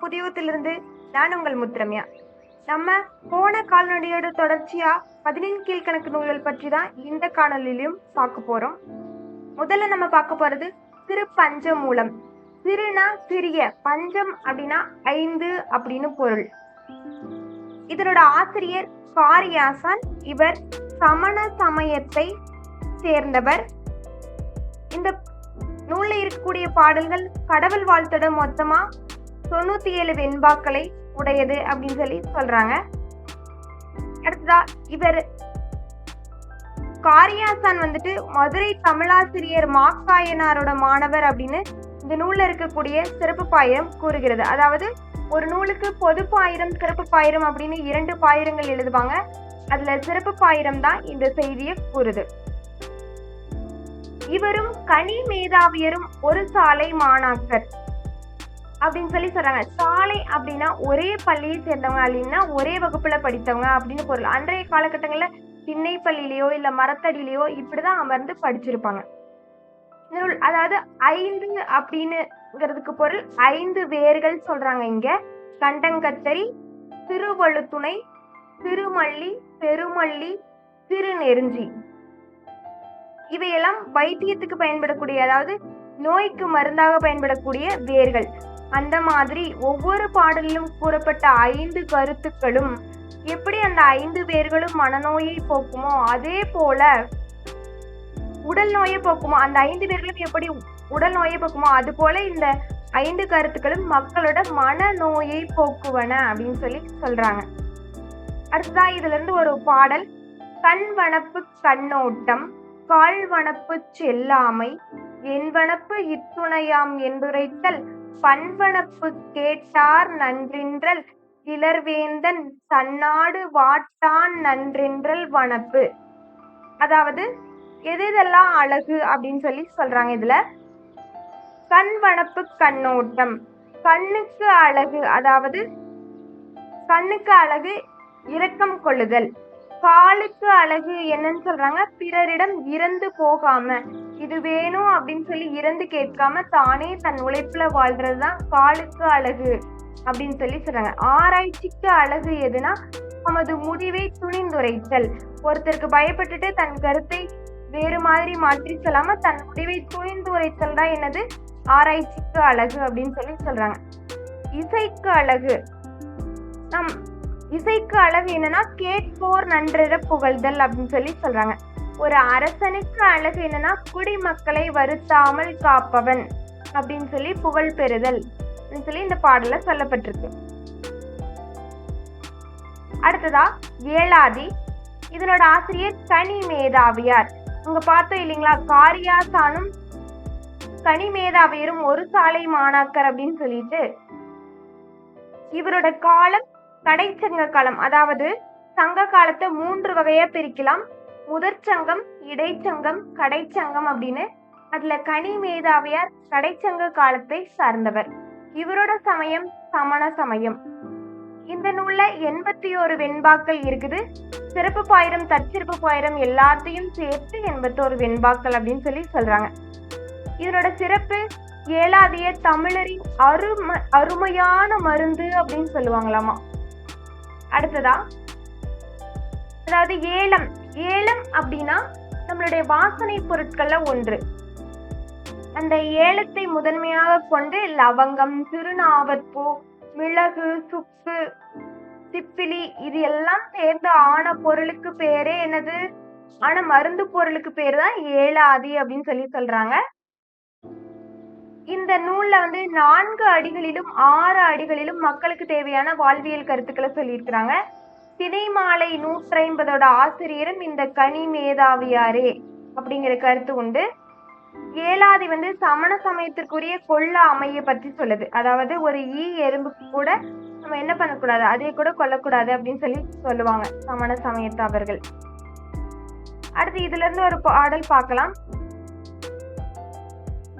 புதியத்திலிருந்து நான் உங்கள் முத்திரமையா? நம்ம போன கால்நடையோட தொடர்ச்சியா பதினெண் கீழ்கணக்கு நூல்கள் பற்றி தான் இந்த காணொலியிலும் பார்க்க போறோம். முதல்ல நம்ம பார்க்க போறது சிறு பஞ்ச மூலம் சிறுனா சிறிய பஞ்சம் அப்படின்னா ஐந்து அப்படின்னு பொருள். இதனோட ஆசிரியர் காரியாசான். இவர் சமண சமயத்தை சேர்ந்தவர். இந்த நூலில் இருக்கக்கூடிய பாடல்கள் கடவுள் வாழ்த்தோட மொத்தமா தொண்ணூத்தி ஏழு வெண்பாக்களை உடையது அப்படின்னு சொல்லி சொல்றாங்க. அடுத்ததா இவர் காரியாசான் வந்துட்டு மதுரை தமிழாசிரியர் மாக்காயனாரோட மாணவர் அப்படின்னு இந்த நூல்ல இருக்கக்கூடிய சிறப்பு பாயிரம் கூறுகிறது. அதாவது ஒரு நூலுக்கு பொது பாயிரம் சிறப்பு பாயிரம் அப்படின்னு இரண்டு பாயிரங்கள் எழுதுவாங்க. அதுல சிறப்பு பாயிரம் தான் இந்த செய்தியை கூறுது. இவரும் கனி மேதாவியரும் ஒரு சாலை மாணாக்கர். அப்படின்னு சொல்லி சொல்றாங்க. சாலை அப்படின்னா ஒரே பள்ளியை சேர்ந்தவங்க அப்படின்னா ஒரே வகுப்புல படித்தவங்க அப்படின்னு பொருள். அன்றைய காலகட்டங்கள்ல திண்ணை பள்ளியிலேயோ இல்ல மரத்தடியிலேயோ இப்படிதான் அமர்ந்து படிச்சிருப்பாங்க. நூல் அதாவது ஐந்து அப்படின்னுங்கிறதுக்கு பொருள். ஐந்து வேர்கள் சொல்றாங்க இங்க. கண்டங்கத்தரி திருவழுத்துணை திருமல்லி பெருமல்லி திருநெருஞ்சி. இவையெல்லாம் வைத்தியத்துக்கு பயன்படக்கூடிய அதாவது நோய்க்கு மருந்தாக பயன்படக்கூடிய வேர்கள். அந்த மாதிரி ஒவ்வொரு பாடலிலும் கூறப்பட்ட ஐந்து கருத்துக்களும் எப்படி அந்த ஐந்து வேர்களும் மனநோயை போக்குமோ அதே போல உடல் நோயை போக்குமோ அந்த ஐந்து பேர்களும் எப்படி உடல் நோயை போக்குமோ அது போல இந்த ஐந்து கருத்துக்களும் மக்களோட மனநோயை போக்குவன அப்படின்னு சொல்லி சொல்றாங்க. அடுத்ததா இதுல இருந்து ஒரு பாடல். கண் வனப்பு கண்ணோட்டம் கால் வனப்பு செல்லாமை என்பனப்பு இத்துணையாம் என்றுரைத்தல் பண்பனப்பு கேட்டார் நன்றின்றல் கிளர்வேந்தன் சன்னாடு வாட்டான் நன்றின்றல் வனப்பு. அதாவது எது இதெல்லாம் அழகு அப்படின்னு சொல்லி சொல்றாங்க இதுல? கண் வனப்பு கண்ணோட்டம். கண்ணுக்கு அழகு அதாவது கண்ணுக்கு அழகு இரக்கம் கொள்ளுதல். காலுக்கு அழகு என்னன்னு சொல்றாங்க. பிறரிடம் இறந்து போகாம. இது வேணும் அப்படின்னு சொல்லி இறந்து கேட்காம தானே தன் உழைப்புல வாழ்றதுதான் காலுக்கு அழகு அப்படின்னு சொல்லி சொல்றாங்க. ஆராய்ச்சிக்கு அழகு எதுனா நமது முடிவை துணிந்துரைத்தல் ஒருத்தருக்கு பயப்பட்டுட்டு தன் கருத்தை வேறு மாதிரி மாற்றி சொல்லாம தன் முடிவை துணிந்து உரைத்தல் தான் என்னது? ஆராய்ச்சிக்கு அழகு அப்படின்னு சொல்லி சொல்றாங்க. இசைக்கு அழகு. நம் இசைக்கு அழகு என்னன்னா கேட்போர் நன்றிட புகழ்தல் அப்படின்னு சொல்லி சொல்றாங்க. ஒரு அரசனுக்கு அழகு என்னன்னா குடிமக்களை வருத்தாமல் காப்பவன் அப்படின்னு சொல்லி புகழ் பெறுதல் அப்படின்னு சொல்லி இந்த பாடல சொல்லப்பட்டிருக்கு. அடுத்ததா ஏழாதி. இதனோட ஆசிரியர் கனி மேதாவியார். உங்க பார்த்தோம் இல்லைங்களா காரியாசானும் கனி மேதாவியரும் ஒரு சாலை மாணாக்கர் அப்படின்னு சொல்லிட்டு இவரோட காலம் கடைச்சங்க காலம் அதாவது சங்க காலத்தை மூன்று வகையா பிரிக்கலாம். முதற்சங்கம் இடைச்சங்கம் கடைச்சங்கம் அப்படின்னு அதுல கனி மேதாவியார் கடைச்சங்க காலத்தை சார்ந்தவர். இவரோட சமயம் சமண சமயம். இந்த நூல்ல எண்பத்தி ஒரு வெண்பாக்கள் இருக்குது. சிறப்பு பாயிரம் தற்சிறப்பு பாயிரம் எல்லாத்தையும் சேர்த்து எண்பத்தோரு வெண்பாக்கள் அப்படின்னு சொல்லி சொல்றாங்க. இதனோட சிறப்பு ஏழாதிய தமிழரின் அரும அருமையான மருந்து அப்படின்னு சொல்லுவாங்களாமா. அடுத்ததா அதாவது ஏலம் ஏலம் அப்படின்னா நம்மளுடைய வாசனை பொருட்கள்ல ஒன்று. அந்த ஏலத்தை முதன்மையாக கொண்டு லவங்கம் திருநாவற்பூ மிளகு சுப்பு சிப்பிலி இது எல்லாம் சேர்ந்து ஆன பொருளுக்கு பேரே என்னது? ஆன மருந்து பொருளுக்கு பேரு தான் ஏலாதி அப்படின்னு சொல்லி சொல்றாங்க. இந்த நூல்ல வந்து நான்கு அடிகளிலும் ஆறு அடிகளிலும் மக்களுக்கு தேவையான வாழ்வியல் கருத்துக்களை சொல்லியிருக்கிறாங்க. திணைமாலை நூற்றி ஐம்பதோட ஆசிரியரும் இந்த கனி மேதாவியாரே அப்படிங்கிற கருத்து உண்டு. ஏழாதி வந்து சமண சமயத்திற்குரிய கொள்ள அமைய பற்றி சொல்லுது. அதாவது ஒரு ஈ எறும்புக்கு கூட நம்ம என்ன பண்ணக்கூடாது? அதை கூட கொல்லக்கூடாது அப்படின்னு சொல்லி சொல்லுவாங்க சமண சமயத்தவர்கள். அடுத்து இதுல இருந்து ஒரு பாடல் பார்க்கலாம்.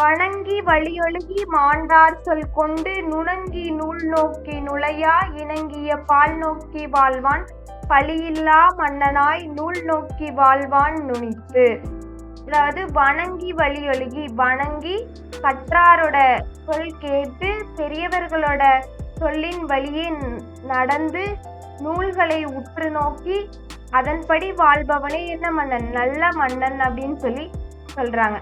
வணங்கி வழியொழுகி மாண்டார் சொல் கொண்டு நுணங்கி நூல் நோக்கி நுழையா இணங்கிய பால் நோக்கி வாழ்வான். பழியில்லா மன்னனாய் நூல் நோக்கி வாழ்வான் நுனித்து அதாவது வணங்கி வழியொழுகி வணங்கி கற்றாரோட சொல் கேட்டு பெரியவர்களோட சொல்லின் வழியே நடந்து நூல்களை உற்று நோக்கி அதன்படி வாழ்பவனே என்ன மன்னன்? நல்ல மன்னன் அப்படின்னு சொல்லி சொல்றாங்க.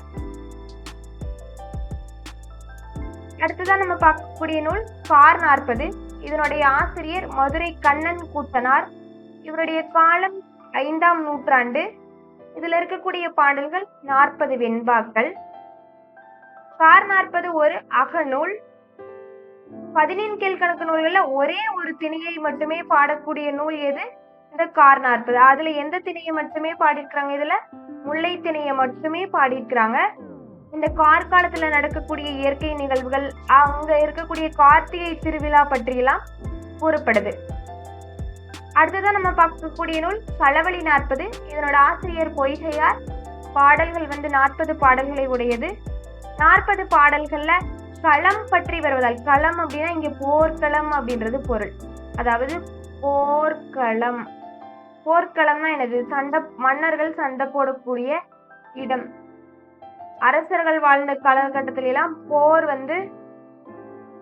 அடுத்ததான் நம்ம பார்க்கக்கூடிய நூல் கார் நாற்பது இதனுடைய ஆசிரியர் மதுரை கண்ணன் கூத்தனார். இவருடைய காலம் ஐந்தாம் நூற்றாண்டு. இதுல இருக்கக்கூடிய பாடல்கள் நாற்பது வெண்பாக்கள். கார் நாற்பது ஒரு அகநூல் பதினேழு கீழ்கணக்கு நூல்கள்ல ஒரே ஒரு திணையை மட்டுமே பாடக்கூடிய நூல் எது? இந்த கார் நாற்பது அதுல எந்த திணையை மட்டுமே பாடியிருக்கிறாங்க? இதுல முல்லை திணையை மட்டுமே பாடியிருக்கிறாங்க. இந்த கார்காலத்துல நடக்கக்கூடிய இயற்கை நிகழ்வுகள் அங்க இருக்கக்கூடிய கார்த்திகை திருவிழா பற்றியெல்லாம் கூறப்படுது. அடுத்ததான் நம்ம பார்க்கக்கூடிய நூல் களவழி நாற்பது. இதனோட ஆசிரியர் பொய்கையார் பாடல்கள் வந்து நாற்பது பாடல்களை உடையது. நாற்பது பாடல்கள்ல களம் பற்றி வருவதால் களம் அப்படின்னா இங்க போர்க்களம் அப்படின்றது பொருள். அதாவது போர்க்களம். போர்க்களம்னா எனது சண்டை மன்னர்கள் சண்டை போடக்கூடிய இடம். அரசர்கள் வாழ்ந்த காலகட்டத்தில எல்லாம் போர் வந்து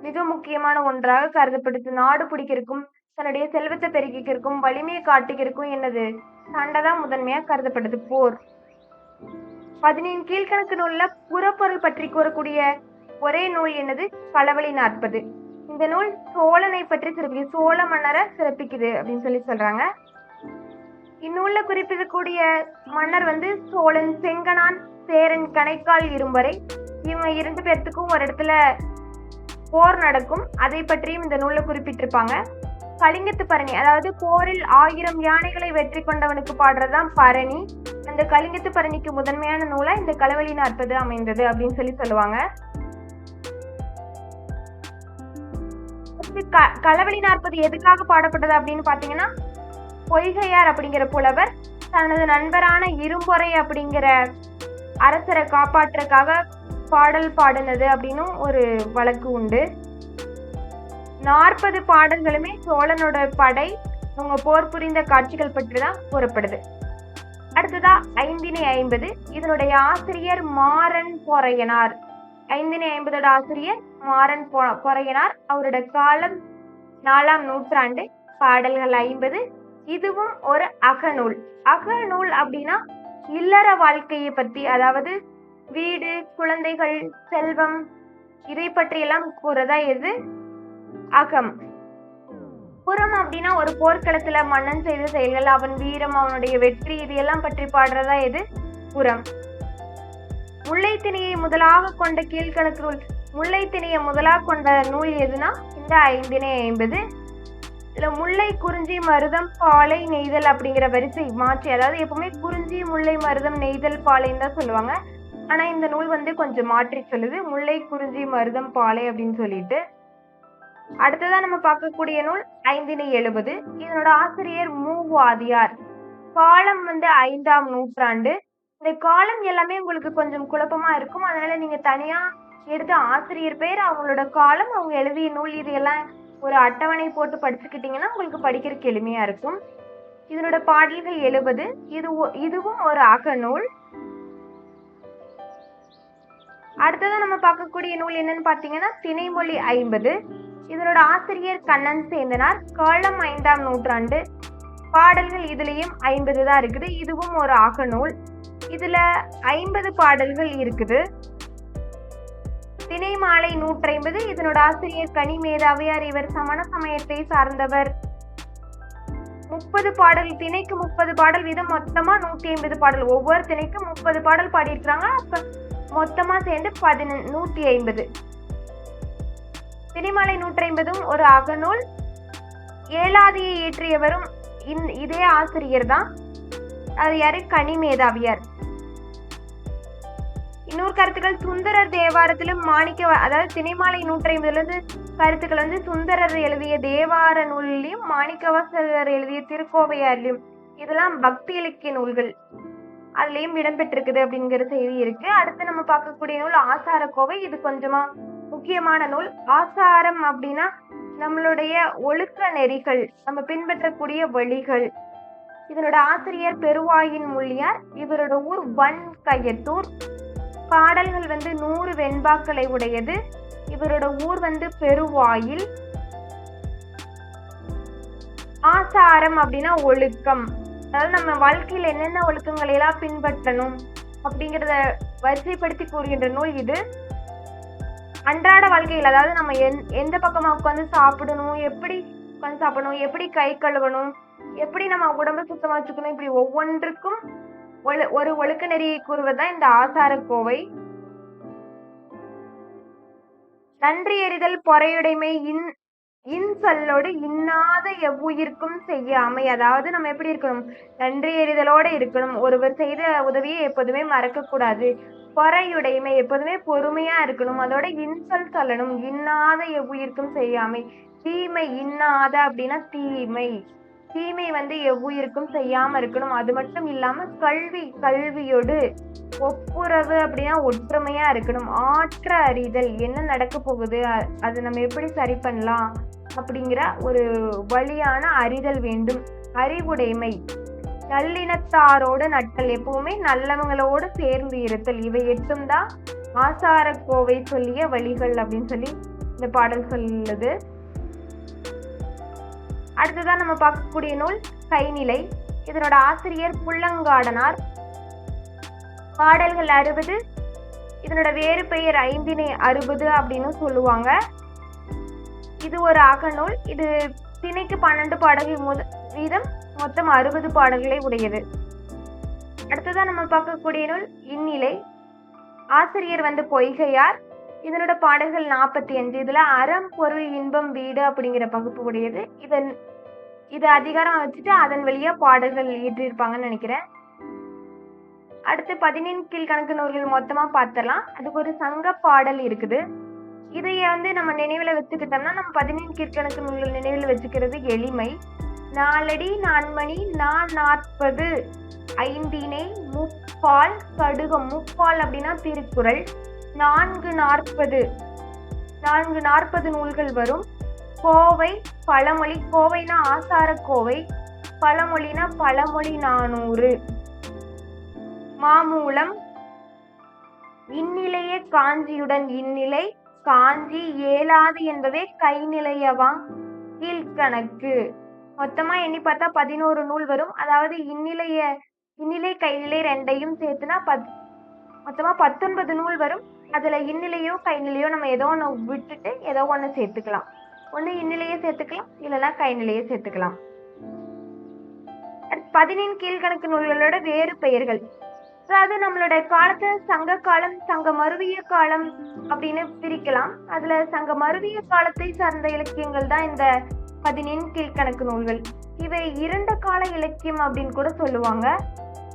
மிக முக்கியமான ஒன்றாக கருதப்படுது நாடு பிடிக்கிறக்கும் தன்னுடைய செல்வத்தை பெருக்கிக்கிறக்கும் வலிமையை காட்டிக்கிறக்கும் என்னது? சண்டைதான் முதன்மையா கருதப்படுது போர். பதினேழு கீழ்கணக்கு நூல்ல புறப்பொருள் பற்றி கூறக்கூடிய ஒரே நூல் என்னது? களவழி நாற்பது. இந்த நூல் சோழனை பற்றி சிறப்பிக்குது. சோழ மன்னரை சிறப்பிக்குது அப்படின்னு சொல்லி சொல்றாங்க. இந்நூல்ல குறிப்பிடக்கூடிய மன்னர் வந்து சோழன் செங்கனான் சேரன் கணைக்கால் இரும்பரை இவங்க இரண்டு பேர்த்துக்கும் ஒரு இடத்துல போர் நடக்கும். அதை பற்றியும் இந்த நூல்ல குறிப்பிட்டிருப்பாங்க. கலிங்கத்து பரணி அதாவது போரில் ஆயிரம் யானைகளை வெற்றி கொண்டவனுக்கு பாடுறதுதான் பரணி. அந்த கலிங்கத்து பரணிக்கு முதன்மையான நூலா இந்த களவழி நாற்பது அமைந்தது அப்படின்னு சொல்லி சொல்லுவாங்க. க- களவழி நாற்பது எதுக்காக பாடப்பட்டது அப்படின்னு பாத்தீங்கன்னா பொய்கையார் அப்படிங்கிற புலவர் தனது நண்பரான இரும்பொறை அப்படிங்கிற அரசரை காப்பாற்றுறதுக்காக பாடல் பாடினது அப்படின்னும் ஒரு வழக்கு உண்டு. நாற்பது பாடல்களுமே சோழனோட படை அவங்க போர் புரிந்த காட்சிகள் பற்றி தான் கூறப்படுது. அடுத்ததா ஐந்தினை ஐம்பது. இதனுடைய ஆசிரியர் மாறன் பொறையனார் ஐந்தினை ஐம்பதோட ஆசிரியர் மாறன் பொறையனார் அவரோட காலம் நாலாம் நூற்றாண்டு பாடல்கள் ஐம்பது. இதுவும் ஒரு அகநூல். அகநூல் அப்படின்னா இல்லற வாழ்க்கையை பத்தி அதாவது வீடு குழந்தைகள் செல்வம் இதை பற்றியெல்லாம் கூறதா எது? அகம். புறம் அப்படின்னா ஒரு போர்க்களத்துல மன்னன் செய்த செயல்கள் அவன் வீரம் அவனுடைய வெற்றி இதையெல்லாம் பற்றி பாடுறதா எது? புறம். முல்லைத்திணையை முதலாக கொண்ட கீழ்கணக்கு நூல். முல்லைத்திணையை முதலாக கொண்ட நூல் எதுனா? இந்த ஐந்தினை ஐம்பது. இதுல முல்லை குறிஞ்சி மருதம் பாலை நெய்தல் அப்படிங்கிற வரிசை மாற்றி அதாவது எப்பவுமே குறிஞ்சி முல்லை மருதம் நெய்தல் பாலைன்னு தான் சொல்லுவாங்க. ஆனா இந்த நூல் வந்து கொஞ்சம் மாற்றி சொல்லுது. முல்லை குறிஞ்சி மருதம் பாலை அப்படின்னு சொல்லிட்டு. அடுத்ததா நம்ம பார்க்கக்கூடிய நூல் ஐந்தினை எழுபது. இதனோட ஆசிரியர் மூவாதியார் காலம் வந்து ஐந்தாம் நூற்றாண்டு. இந்த காலம் எல்லாமே உங்களுக்கு கொஞ்சம் குழப்பமா இருக்கும். அதனால நீங்க தனியா எடுத்து ஆசிரியர் பேர் அவங்களோட காலம் அவங்க எழுதிய நூல் இது எல்லாம் ஒரு அட்டவணை போட்டு படிச்சுக்கிட்டீங்கன்னா உங்களுக்கு படிக்கிறதுக்கு எளிமையா இருக்கும். இதனோட பாடல்கள் எழுபது. இது இதுவும் ஒரு அகநூல் அடுத்ததான் நம்ம பார்க்கக்கூடிய நூல் என்னன்னு பார்த்தீங்கன்னா திணைமொழி ஐம்பது. இதனோட ஆசிரியர் கண்ணன் சேந்தனார். காலம் ஐந்தாம் நூற்றாண்டு. பாடல்கள் இதுலயும் ஐம்பது தான் இருக்குது. இதுவும் ஒரு அகநூல் இதுல ஐம்பது பாடல்கள் இருக்குது. திணைமாலை நூற்றைம்பது இதனோட ஆசிரியர் கனி மேதாவியார் இவர் சமண சமயத்தை சார்ந்தவர். முப்பது பாடல் திணைக்கு முப்பது பாடல் வீதம் மொத்தமா நூத்தி ஐம்பது பாடல். ஒவ்வொரு திணைக்கும் முப்பது பாடல் பாடியிருக்கிறாங்க. அப்ப மொத்தமா சேர்ந்து பதின நூத்தி ஐம்பது திணைமாலை நூற்றைம்பதும் ஒரு அகநூல். ஏழாதியை இயற்றியவரும் இதே ஆசிரியர் தான். அது யாரு? கனிமேதாவியார் இன்னொரு கருத்துக்கள் சுந்தரர் தேவாரத்திலும் மாணிக்க அதாவது திணைமாலை நூற்றி ஐம்பதுல கருத்துக்கள் வந்து சுந்தரர் எழுதிய தேவார நூலிலையும் மாணிக்கவாசகர் எழுதிய திருக்கோவையாரிலையும் இதெல்லாம் பக்தி இலக்கிய நூல்கள். அதுலயும் இடம்பெற்றிருக்குது அப்படிங்கிற செய்தி இருக்கு. அடுத்து நம்ம பார்க்கக்கூடிய நூல் ஆசாரக்கோவை. இது கொஞ்சமா முக்கியமான நூல். ஆசாரம் அப்படின்னா நம்மளுடைய ஒழுக்க நெறிகள் நம்ம பின்பற்றக்கூடிய வழிகள். இதனோட ஆசிரியர் பெருவாயின் மொழியார் இவரோட ஊர் வன் கையத்தூர் பாடல்கள் வந்து நூறு வெண்பாக்களை உடையது. இவரோட ஊர் வந்து பெருவாயில். ஆசாரம் அப்படின்னா ஒழுக்கம். அதாவது நம்ம வாழ்க்கையில் என்னென்ன ஒழுக்கங்களை எல்லாம் பின்பற்றணும் அப்படிங்கிறத வரிசைப்படுத்தி கூறுகின்ற நூல் இது. அன்றாட வாழ்க்கையில் அதாவது நம்ம எந் எந்த பக்கமாக உட்காந்து சாப்பிடணும் எப்படி உட்காந்து சாப்பிடணும் எப்படி கை கழுவணும் எப்படி நம்ம உடம்பை சுத்தமா வச்சுக்கணும் இப்படி ஒவ்வொன்றுக்கும் ஒரு ஒழுக்க நெறியை கூறுவதுதான் இந்த ஆசார கோவை. நன்றி எறிதல் பொறையுடைமை இன் இன் சொல்லோடு இன்னாத எவ்வுயிர்க்கும் செய்யாமை. அதாவது நம்ம எப்படி இருக்கணும்? நன்றி எறிதலோட இருக்கணும். ஒருவர் செய்த உதவியை எப்போதுமே மறக்க கூடாது. பொறையுடைமை எப்போதுமே பொறுமையா இருக்கணும். அதோட இன்சொல் சொல்லணும். இன்னாத எவ்வுயிர்க்கும் செய்யாமை. தீமை இன்னாத அப்படின்னா தீமை. தீமை வந்து எவ்வுயிருக்கும் செய்யாம இருக்கணும். அது மட்டும் இல்லாம கல்வி கல்வியோடு ஒப்புரவு அப்படின்னா ஒற்றுமையா இருக்கணும். ஆற்ற அறிதல் என்ன நடக்க போகுது? அது நம்ம எப்படி சரி பண்ணலாம்? அப்படிங்கிற ஒரு வழியான அறிதல் வேண்டும். அறிவுடைமை. நல்லினத்தாரோட நட்டல் எப்பவுமே நல்லவங்களோட சேர்ந்து இருத்தல். இவை எட்டும் தான் ஆசார கோவை சொல்லிய வழிகள் அப்படின்னு சொல்லி இந்த பாடல் சொல்லுது. அடுத்ததான் நம்ம பார்க்கக்கூடிய நூல் கைநிலை. இதனோட ஆசிரியர் புள்ளங்காடனார். பாடல்கள் அறுபது. இதனோட வேறு பெயர் ஐந்தினை அறுபது அப்படின்னு சொல்லுவாங்க. இது ஒரு அகநூல் இது திணைக்கு பன்னெண்டு பாடல்கள் முத வீதம் மொத்தம் அறுபது பாடல்களை உடையது. அடுத்ததான் நம்ம பார்க்கக்கூடிய நூல் இந்நிலை. ஆசிரியர் வந்து பொய்கையார். இதனோட பாடல்கள் நாற்பத்தி அஞ்சு இதுல அறம் பொருள் இன்பம் வீடு அப்படிங்கிற பகுப்பு உடையது. இதன் இது அதிகாரம் வச்சுட்டு அதன் வழியா பாடல்கள் இயற்றியிருப்பாங்கன்னு நினைக்கிறேன். அடுத்து பதினெண் கீழ்கணக்கு நூல்கள் மொத்தமா பார்த்தரலாம் அதுக்கு ஒரு சங்க பாடல் இருக்குது. இதைய வந்து நம்ம நினைவுல வச்சுக்கிட்டோம்னா நம்ம பதினெண் கீழ்கணக்கு நூல்கள் நினைவுல வச்சுக்கிறது எளிமை. நாலடி நான்மணி நான் நாற்பது ஐந்தினை முப்பால் கடுகம் முப்பால் அப்படின்னா திருக்குறள். நான்கு நாற்பது. நான்கு நாற்பது நூல்கள் வரும். கோவை பழமொழி கோவைனா ஆசார கோவை பழமொழினா பழமொழி நானூறு. மாமூலம் இந்நிலையே காஞ்சியுடன் இந்நிலை காஞ்சி ஏலாது என்பவே கைநிலையவா? கீழ்கணக்கு. மொத்தமா எண்ணி பார்த்தா பதினோரு நூல் வரும். அதாவது இந்நிலைய இந்நிலை கைநிலை ரெண்டையும் சேர்த்துனா பத் மொத்தமா பத்தொன்பது நூல் வரும். அதுல இந்நிலையோ கைநிலையோ நம்ம ஏதோ ஒன்று விட்டுட்டு ஏதோ ஒன்று சேர்த்துக்கலாம். ஒன்று இன்னிலையே சேர்த்துக்கலாம் இல்லைன்னா கைநிலையே சேர்த்துக்கலாம். அடுத்து பதினெண் கீழ்கணக்கு நூல்களோட வேறு பெயர்கள். அதாவது நம்மளோட காலத்தை சங்க காலம் சங்க மருவிய காலம் அப்படின்னு பிரிக்கலாம். அதுல சங்க மருவிய காலத்தை சார்ந்த இலக்கியங்கள் தான் இந்த பதினெண் கீழ்கணக்கு நூல்கள். இவை இரண்ட கால இலக்கியம் அப்படின்னு கூட சொல்லுவாங்க.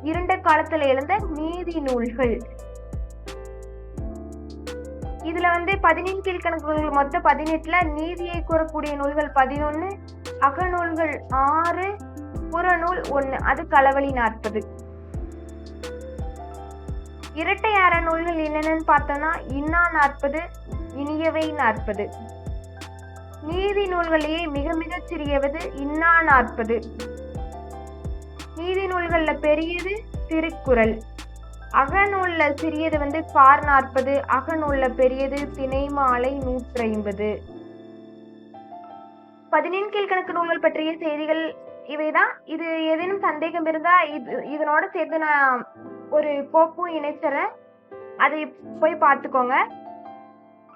இரண்ட காலத்துல எழுந்த நீதி நூல்கள். இதுல வந்து பதினெண் கீழ்கணக்கு நூல்கள் மொத்தம் பதினெட்டுல நீதியை கூறக்கூடிய நூல்கள் பதினொன்னு அகநூல்கள் ஆறு புறநூல் ஒன்னு. அது களவழி நாற்பது. இரட்டை அற நூல்கள் என்னென்னு பார்த்தோம்னா இன்னா நாற்பது இனியவை நாற்பது. நீதி நூல்களையே மிக மிகச் சிறியவது இன்னா நாற்பது. நீதி நூல்கள்ல பெரியது திருக்குறள். அகநூல்ல சிறியது வந்து பார் நாற்பது அகநூல்ல பெரியது திணைமாலை நூற்றி ஐம்பது பதினெண் கீழ்கணக்கு நூல்கள் பற்றிய செய்திகள் இவைதான். இது ஏதேனும் சந்தேகம் இருந்தா இது இதனோட சேர்த்து நான் ஒரு கோப்பும் இணைச்சிடறேன் அதை போய் பார்த்துக்கோங்க.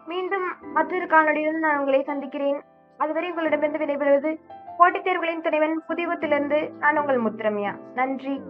மீண்டும் மற்றொரு காணொளியில் நான் உங்களை சந்திக்கிறேன். அதுவரை உங்களிடமிருந்து விடைபெறுவது போட்டித் தேர்வுகளின் துணைவன் புதிவத்திலிருந்து நான் உங்கள் முத்திரம்யா. நன்றி.